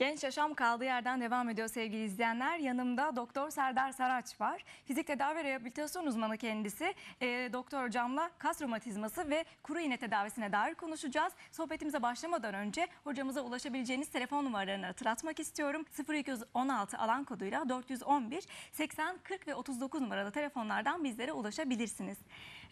Genç Yaşam kaldığı yerden devam ediyor sevgili izleyenler. Yanımda Doktor Serdar Saraç var. Fizik tedavi rehabilitasyon uzmanı kendisi. Ee, Doktor hocamla kas romatizması ve kuru iğne tedavisine dair konuşacağız. Sohbetimize başlamadan önce hocamıza ulaşabileceğiniz telefon numaralarını hatırlatmak istiyorum. 0216 alan koduyla 411 80 40 ve 39 numaralı telefonlardan bizlere ulaşabilirsiniz.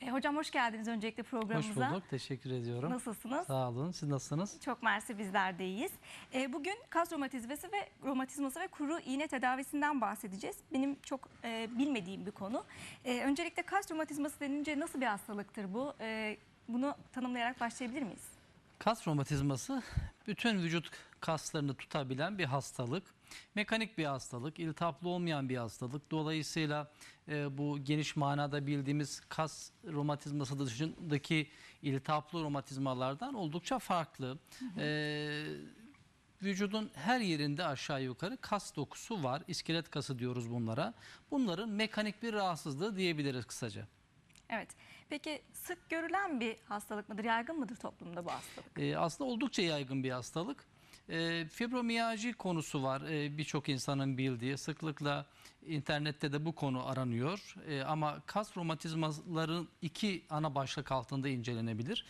Ee, hocam hoş geldiniz öncelikle Hoş programımıza. bulduk. Teşekkür ediyorum. Nasılsınız? Sağ olun. Siz nasılsınız? Çok mersi bizler de iyiyiz. Ee, bugün kas romatizması ve romatizması ve kuru iğne tedavisinden bahsedeceğiz. Benim çok e, bilmediğim bir konu. Ee, öncelikle kas romatizması denince nasıl bir hastalıktır bu? Ee, bunu tanımlayarak başlayabilir miyiz? Kas romatizması bütün vücut kaslarını tutabilen bir hastalık. Mekanik bir hastalık, iltihaplı olmayan bir hastalık. Dolayısıyla e, bu geniş manada bildiğimiz kas romatizması dışındaki iltihaplı romatizmalardan oldukça farklı. E, vücudun her yerinde aşağı yukarı kas dokusu var. İskelet kası diyoruz bunlara. Bunların mekanik bir rahatsızlığı diyebiliriz kısaca. Evet. Peki sık görülen bir hastalık mıdır? Yaygın mıdır toplumda bu hastalık? E, aslında oldukça yaygın bir hastalık. E, konusu var e, birçok insanın bildiği. Sıklıkla internette de bu konu aranıyor. E, ama kas romatizmaların iki ana başlık altında incelenebilir.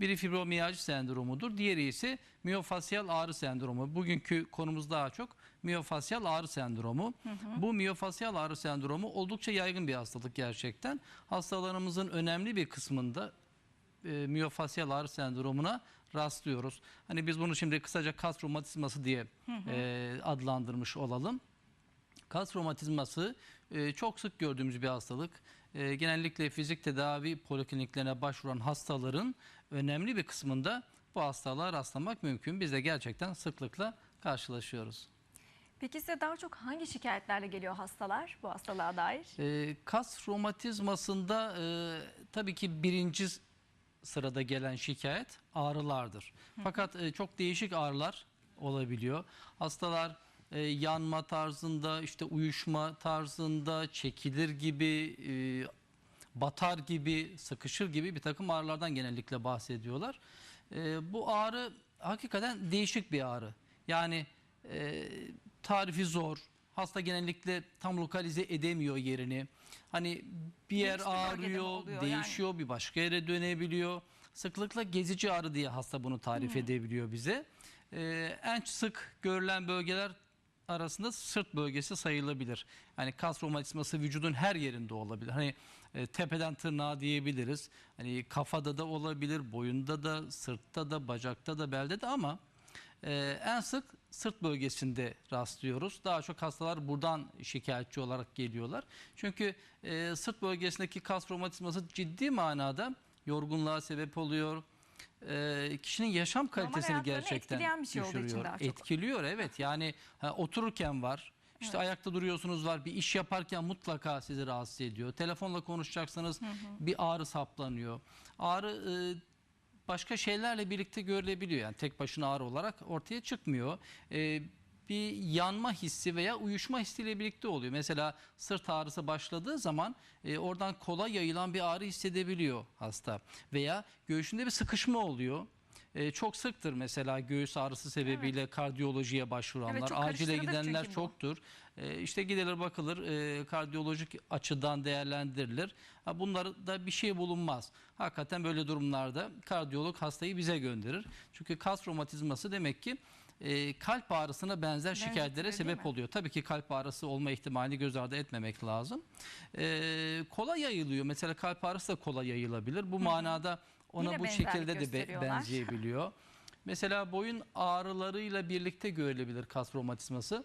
Biri fibromiyalji sendromudur. Diğeri ise miyofasyal ağrı sendromu. Bugünkü konumuz daha çok miyofasyal ağrı sendromu. Bu miyofasyal ağrı sendromu oldukça yaygın bir hastalık gerçekten. Hastalarımızın önemli bir kısmında e, miyofasyal ağrı sendromuna rastlıyoruz. Hani biz bunu şimdi kısaca kas romatizması diye e, adlandırmış olalım. Kas romatizması e, çok sık gördüğümüz bir hastalık. E, genellikle fizik tedavi polikliniklerine başvuran hastaların önemli bir kısmında bu hastalığa rastlamak mümkün. Biz de gerçekten sıklıkla karşılaşıyoruz. Peki size daha çok hangi şikayetlerle geliyor hastalar bu hastalığa dair? E, kas romatizmasında e, tabii ki birinci sırada gelen şikayet ağrılardır. Fakat e, çok değişik ağrılar olabiliyor. Hastalar e, yanma tarzında, işte uyuşma tarzında, çekilir gibi, e, batar gibi, sıkışır gibi bir takım ağrılardan genellikle bahsediyorlar. E, bu ağrı hakikaten değişik bir ağrı. Yani e, tarifi zor. Hasta genellikle tam lokalize edemiyor yerini. Hani bir yer bölgede mi ağrıyor, oluyor değişiyor, bir başka yere dönebiliyor. Sıklıkla gezici ağrı diye hasta bunu tarif edebiliyor bize. Ee, en sık görülen bölgeler arasında sırt bölgesi sayılabilir. Yani kas romatizması vücudun her yerinde olabilir. Hani e, tepeden tırnağa diyebiliriz. Hani kafada da olabilir, boyunda da, sırtta da, bacakta da, belde de ama ee, en sık sırt bölgesinde rastlıyoruz. Daha çok hastalar buradan şikayetçi olarak geliyorlar. Çünkü e, sırt bölgesindeki kas romatizması ciddi manada yorgunluğa sebep oluyor. Ee, kişinin yaşam kalitesini gerçekten bir şey düşürüyor. Etkiliyor evet. Yani ha, otururken var. İşte ayakta duruyorsunuz var. Bir iş yaparken mutlaka sizi rahatsız ediyor. Telefonla konuşacaksanız bir ağrı saplanıyor. Ağrı e, başka şeylerle birlikte görülebiliyor. Yani tek başına ağrı olarak ortaya çıkmıyor. Ee, bir yanma hissi veya uyuşma hissiyle birlikte oluyor. Mesela sırt ağrısı başladığı zaman e, oradan kola yayılan bir ağrı hissedebiliyor hasta. Veya göğsünde bir sıkışma oluyor. E, çok sıktır mesela göğüs ağrısı sebebiyle kardiyolojiye başvuranlar. Evet, Acile gidenler çoktur. E, işte gidilir bakılır e, kardiyolojik açıdan değerlendirilir. Ha, bunlar da bir şey bulunmaz. Hakikaten böyle durumlarda kardiyolog hastayı bize gönderir. Çünkü kas romatizması demek ki e, kalp ağrısına benzer şikayetlere değil sebep oluyor. Tabii ki kalp ağrısı olma ihtimalini göz ardı etmemek lazım. E, kola yayılıyor. Mesela kalp ağrısı da kola yayılabilir. Bu manada ona Yine bu benzerlik şekilde de be- gösteriyorlar. benzeyebiliyor. Mesela boyun ağrılarıyla birlikte görülebilir kas romatizması.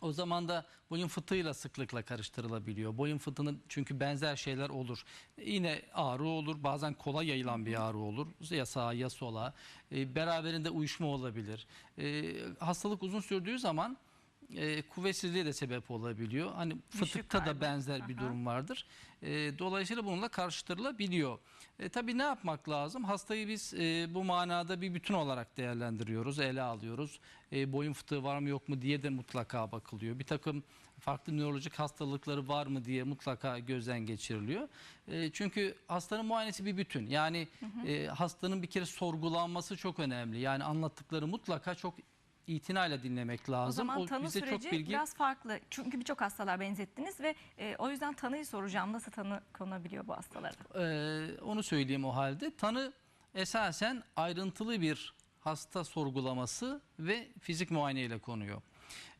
O zaman da boyun fıtığıyla sıklıkla karıştırılabiliyor. Boyun fıtığının çünkü benzer şeyler olur. Yine ağrı olur, bazen kola yayılan bir ağrı olur. Ya sağa ya sola. E, beraberinde uyuşma olabilir. E, hastalık uzun sürdüğü zaman e, kuvvetsizliğe de sebep olabiliyor. Hani fıtıkta da benzer bir Aha. durum vardır. E, dolayısıyla bununla karıştırılabiliyor. E, tabii ne yapmak lazım? Hastayı biz e, bu manada bir bütün olarak değerlendiriyoruz, ele alıyoruz. E, boyun fıtığı var mı yok mu diye de mutlaka bakılıyor. Bir takım farklı nörolojik hastalıkları var mı diye mutlaka gözden geçiriliyor. E, çünkü hastanın muayenesi bir bütün. Yani e, hastanın bir kere sorgulanması çok önemli. Yani anlattıkları mutlaka çok itinayla dinlemek lazım. O zaman tanı bize süreci çok bilgi biraz farklı. Çünkü birçok hastalar benzettiniz ve e, o yüzden tanıyı soracağım. Nasıl tanı konabiliyor bu hastalara? Ee, onu söyleyeyim o halde. Tanı esasen ayrıntılı bir hasta sorgulaması ve fizik muayene ile konuyor.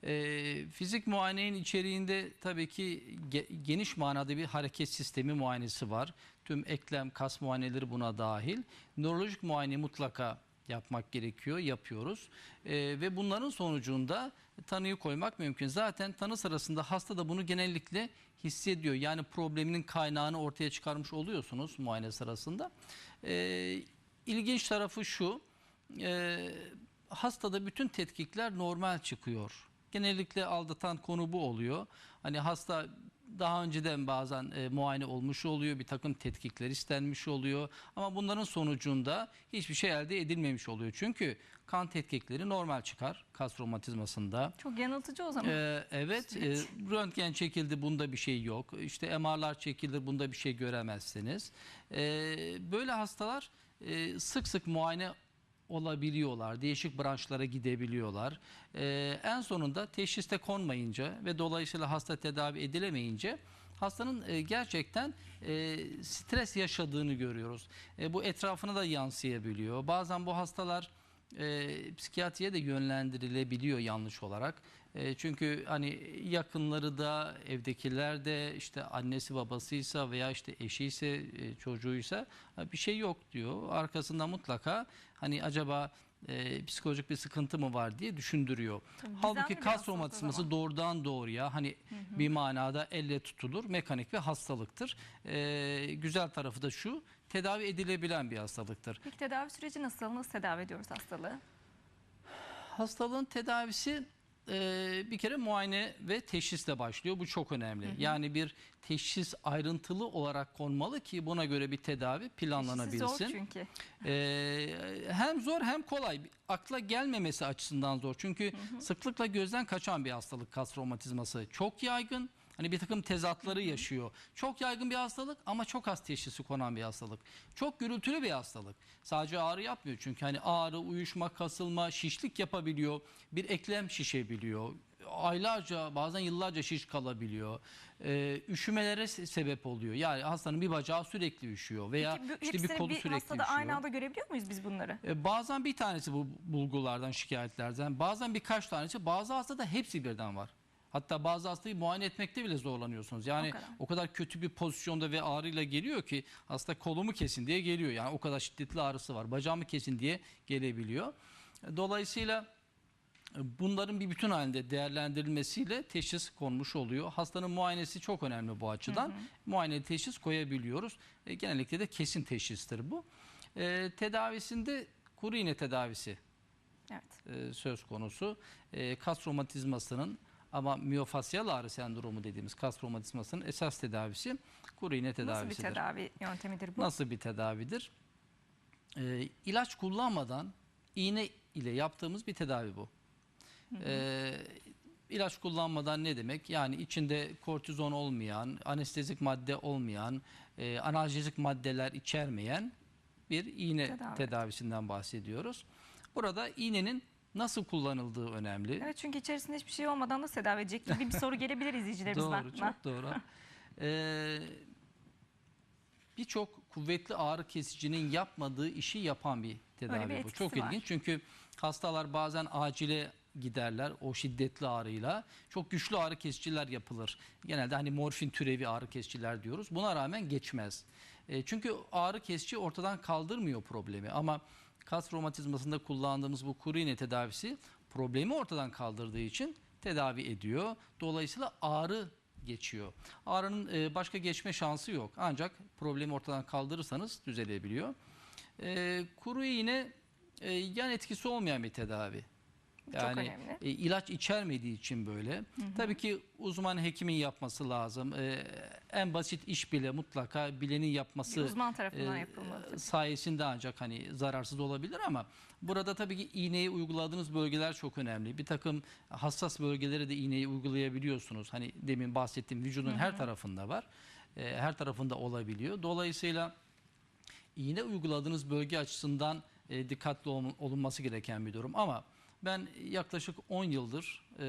Ee, fizik muayenenin içeriğinde tabii ki ge- geniş manada bir hareket sistemi muayenesi var. Tüm eklem, kas muayeneleri buna dahil. Nörolojik muayene mutlaka yapmak gerekiyor, yapıyoruz. Ee, ve bunların sonucunda tanıyı koymak mümkün. Zaten tanı sırasında hasta da bunu genellikle hissediyor. Yani probleminin kaynağını ortaya çıkarmış oluyorsunuz muayene sırasında. Ee, ilginç tarafı şu, e, hastada bütün tetkikler normal çıkıyor. Genellikle aldatan konu bu oluyor. Hani hasta daha önceden bazen e, muayene olmuş oluyor, bir takım tetkikler istenmiş oluyor. Ama bunların sonucunda hiçbir şey elde edilmemiş oluyor. Çünkü kan tetkikleri normal çıkar kas romatizmasında. Çok yanıltıcı o zaman. Ee, evet, e, röntgen çekildi bunda bir şey yok. İşte MR'lar çekildi bunda bir şey göremezsiniz. Ee, böyle hastalar e, sık sık muayene olabiliyorlar. Değişik branşlara gidebiliyorlar. Ee, en sonunda teşhiste konmayınca ve dolayısıyla hasta tedavi edilemeyince hastanın e, gerçekten e, stres yaşadığını görüyoruz. E, bu etrafına da yansıyabiliyor. Bazen bu hastalar e, psikiyatriye de yönlendirilebiliyor yanlış olarak. E, çünkü hani yakınları da evdekiler de işte annesi babasıysa veya işte eşiyse e, çocuğuysa bir şey yok diyor. Arkasında mutlaka hani acaba e, psikolojik bir sıkıntı mı var diye düşündürüyor. Tabii, Halbuki kas romatizması doğrudan doğruya hani bir manada elle tutulur mekanik bir hastalıktır. E, güzel tarafı da şu tedavi edilebilen bir hastalıktır. Peki tedavi süreci nasıl? Nasıl tedavi ediyoruz hastalığı? Hastalığın tedavisi e, bir kere muayene ve teşhisle başlıyor. Bu çok önemli. Yani bir teşhis ayrıntılı olarak konmalı ki buna göre bir tedavi Teşhisi planlanabilsin. zor çünkü. Ee, hem zor hem kolay. Akla gelmemesi açısından zor. Çünkü sıklıkla gözden kaçan bir hastalık kas romatizması. Çok yaygın. Hani bir takım tezatları yaşıyor. Çok yaygın bir hastalık ama çok az teşhisi konan bir hastalık. Çok gürültülü bir hastalık. Sadece ağrı yapmıyor çünkü hani ağrı, uyuşma, kasılma, şişlik yapabiliyor. Bir eklem şişebiliyor. Aylarca bazen yıllarca şiş kalabiliyor. Ee, üşümelere se- sebep oluyor. Yani hastanın bir bacağı sürekli üşüyor veya Peki bu- işte bir kolu bir sürekli hastada üşüyor. aynı anda görebiliyor muyuz biz bunları? E, Bazen bir tanesi bu bulgulardan, şikayetlerden, bazen birkaç tanesi, bazı hastada hepsi birden var. Hatta bazı hastayı muayene etmekte bile zorlanıyorsunuz. Yani O kadar. o kadar kötü bir pozisyonda ve ağrıyla geliyor ki hasta kolumu kesin diye geliyor. Yani o kadar şiddetli ağrısı var. Bacağımı kesin diye gelebiliyor. Dolayısıyla e, bunların bir bütün halinde değerlendirilmesiyle teşhis konmuş oluyor. Hastanın muayenesi çok önemli bu açıdan. Muayene teşhis koyabiliyoruz. E, genellikle de kesin teşhistir bu. E, tedavisinde kuru iğne tedavisi Evet. e, söz konusu. E, kas romatizmasının ama miyofasyal ağrı sendromu dediğimiz kas romatizmasının esas tedavisi kuru iğne Nasıl bir tedavisidir. tedavi yöntemidir bu? Nasıl bir tedavidir? E, ilaç kullanmadan iğne ile yaptığımız bir tedavi bu. E, ilaç kullanmadan ne demek? Yani içinde kortizon olmayan, anestezik madde olmayan, e, analjezik maddeler içermeyen bir iğne Tedavi. tedavisinden bahsediyoruz. Burada iğnenin nasıl kullanıldığı önemli. Evet çünkü içerisinde hiçbir şey olmadan da tedavi edecek gibi bir soru gelebilir izleyicilerimizin Doğru, aklına. çok doğru. Ee, Birçok kuvvetli ağrı kesicinin yapmadığı işi yapan bir tedavi bu. etkisi Çok var. ilginç çünkü hastalar bazen acile giderler o şiddetli ağrıyla. Çok güçlü ağrı kesiciler yapılır. Genelde hani morfin türevi ağrı kesiciler diyoruz. Buna rağmen geçmez. E, çünkü ağrı kesici ortadan kaldırmıyor problemi ama kas romatizmasında kullandığımız bu kuru iğne tedavisi problemi ortadan kaldırdığı için tedavi ediyor. Dolayısıyla ağrı geçiyor. Ağrının e, başka geçme şansı yok. Ancak problemi ortadan kaldırırsanız düzelebiliyor. E, kuru iğne yan etkisi olmayan bir tedavi. Yani e, ilaç içermediği için böyle. Tabii ki uzman hekimin yapması lazım. E, en basit iş bile mutlaka bilenin Bir yapması uzman tarafından e, yapılmalı. sayesinde ancak hani zararsız olabilir ama burada tabii ki iğneyi uyguladığınız bölgeler çok önemli. Bir takım hassas bölgelere de iğneyi uygulayabiliyorsunuz. Hani demin bahsettiğim vücudun her tarafında var. E, her tarafında olabiliyor. Dolayısıyla iğne uyguladığınız bölge açısından e, dikkatli olun- olunması gereken bir durum ama Ben yaklaşık 10 yıldır e,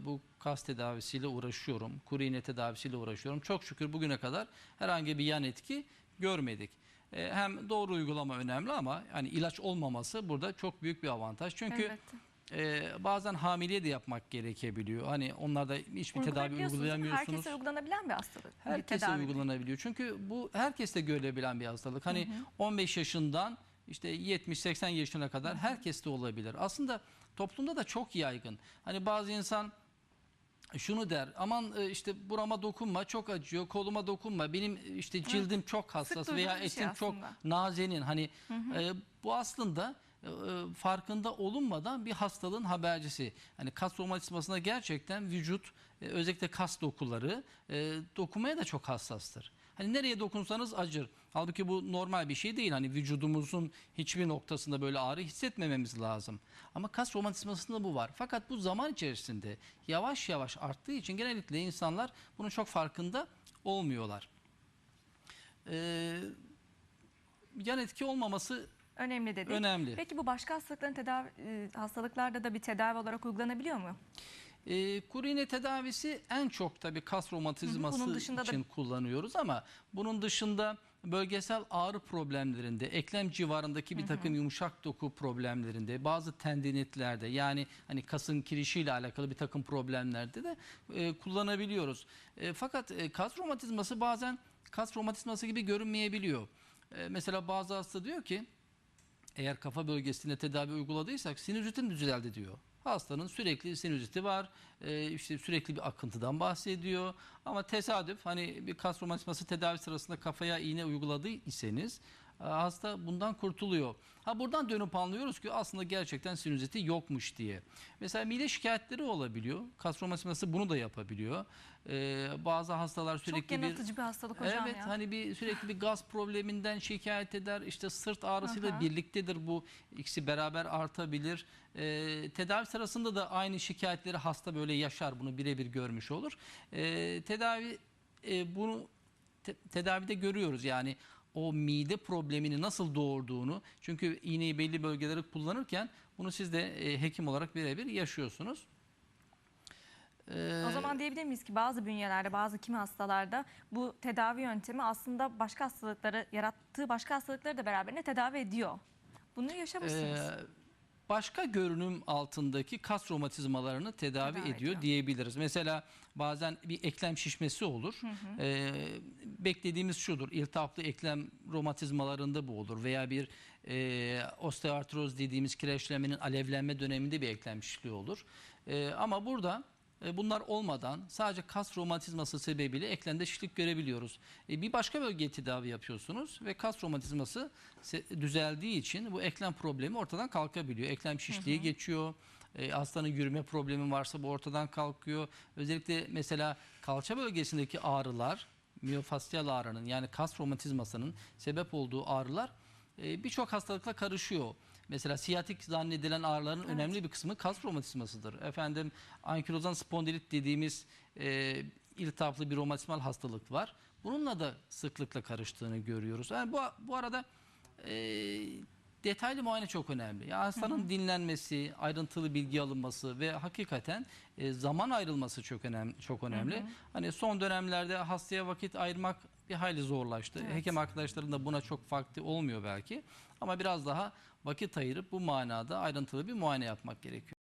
bu kas tedavisiyle uğraşıyorum. Kuru iğne tedavisiyle uğraşıyorum. Çok şükür bugüne kadar herhangi bir yan etki görmedik. E, hem doğru uygulama önemli ama hani ilaç olmaması burada çok büyük bir avantaj. Çünkü Elbette. e, bazen hamileye de yapmak gerekebiliyor. Hani onlarda hiçbir tedavi uygulayamıyorsunuz. Herkese uygulanabilen bir hastalık. bir Herkese tedavi. uygulanabiliyor. Çünkü bu herkeste görülebilen bir hastalık. Hani 15 yaşından işte 70-80 yaşına kadar herkeste olabilir. Aslında toplumda da çok yaygın. Hani bazı insan şunu der aman e, işte burama dokunma çok acıyor koluma dokunma benim e, işte cildim çok hassas veya şey etim çok aslında. nazenin hani e, bu aslında e, e, farkında olunmadan bir hastalığın habercisi. Hani kas romatizmasına gerçekten vücut e, özellikle kas dokuları e, dokunmaya da çok hassastır. Hani nereye dokunsanız acır. Halbuki bu normal bir şey değil. Hani vücudumuzun hiçbir noktasında böyle ağrı hissetmememiz lazım. Ama kas romatizmasında bu var. Fakat bu zaman içerisinde yavaş yavaş arttığı için genellikle insanlar bunun çok farkında olmuyorlar. Ee, yan etki olmaması Önemli dedik. önemli. Peki bu başka hastalıkların tedavi e, hastalıklarda da bir tedavi olarak uygulanabiliyor mu? E, kuru iğne tedavisi en çok tabii kas romatizması dışında da- için kullanıyoruz ama bunun dışında bölgesel ağrı problemlerinde, eklem civarındaki bir takım yumuşak doku problemlerinde, bazı tendinitlerde yani hani kasın kirişiyle alakalı bir takım problemlerde de e, kullanabiliyoruz. E, fakat e, kas romatizması bazen kas romatizması gibi görünmeyebiliyor. E, mesela bazı hasta diyor ki eğer kafa bölgesinde tedavi uyguladıysak sinüzitim düzeldi diyor. Hastanın sürekli sinüziti var, e, işte sürekli bir akıntıdan bahsediyor. Ama tesadüf hani bir kas romatizması tedavi sırasında kafaya iğne uyguladıysanız e, hasta bundan kurtuluyor. Ha buradan dönüp anlıyoruz ki aslında gerçekten sinüziti yokmuş diye. Mesela mide şikayetleri olabiliyor. Kas romatizması bunu da yapabiliyor. E, bazı hastalar sürekli Çok bir yanıltıcı bir hastalık hocam evet ya. hani bir sürekli bir gaz probleminden şikayet eder. İşte sırt ağrısıyla Aha. birliktedir bu ikisi beraber artabilir. Ee, tedavi sırasında da aynı şikayetleri hasta böyle yaşar. Bunu birebir görmüş olur. Ee, tedavi e, bunu te- tedavide görüyoruz. Yani o mide problemini nasıl doğurduğunu. Çünkü iğneyi belli bölgelere kullanırken bunu siz de e, hekim olarak birebir yaşıyorsunuz. Ee, O zaman diyebilir miyiz ki bazı bünyelerde, bazı kimi hastalarda bu tedavi yöntemi aslında başka hastalıkları, yarattığı başka hastalıkları da beraberinde tedavi ediyor. Bunu yaşamışsınız. Ee, başka görünüm altındaki kas romatizmalarını tedavi, Tedavi ediyor, ediyor. diyebiliriz. Mesela bazen bir eklem şişmesi olur. Ee, beklediğimiz şudur. iltihaplı eklem romatizmalarında bu olur veya bir e, osteoartroz dediğimiz kireçlenmenin alevlenme döneminde bir eklem şişliği olur. Ee, ama burada Bunlar olmadan sadece kas romatizması sebebiyle eklemde şişlik görebiliyoruz. E, Bir başka bölgeye tedavi yapıyorsunuz ve kas romatizması düzeldiği için bu eklem problemi ortadan kalkabiliyor. Eklem şişliği geçiyor. E, hastanın yürüme problemi varsa bu ortadan kalkıyor. Özellikle mesela kalça bölgesindeki ağrılar, miyofasyal ağrının yani kas romatizmasının sebep olduğu ağrılar e, birçok hastalıkla karışıyor. Mesela siyatik zannedilen ağrıların önemli bir kısmı kas romatizmasıdır. Efendim ankilozan spondilit dediğimiz e, iltihaplı bir romatizmal hastalık var. Bununla da sıklıkla karıştığını görüyoruz. Yani bu, bu arada e, detaylı muayene çok önemli. Ya hastanın dinlenmesi, ayrıntılı bilgi alınması ve hakikaten e, zaman ayrılması çok önemli. Çok önemli. Hani son dönemlerde hastaya vakit ayırmak bir hayli zorlaştı. Evet. Hekim arkadaşların da buna çok vakti olmuyor belki. Ama biraz daha vakit ayırıp bu manada ayrıntılı bir muayene yapmak gerekiyor.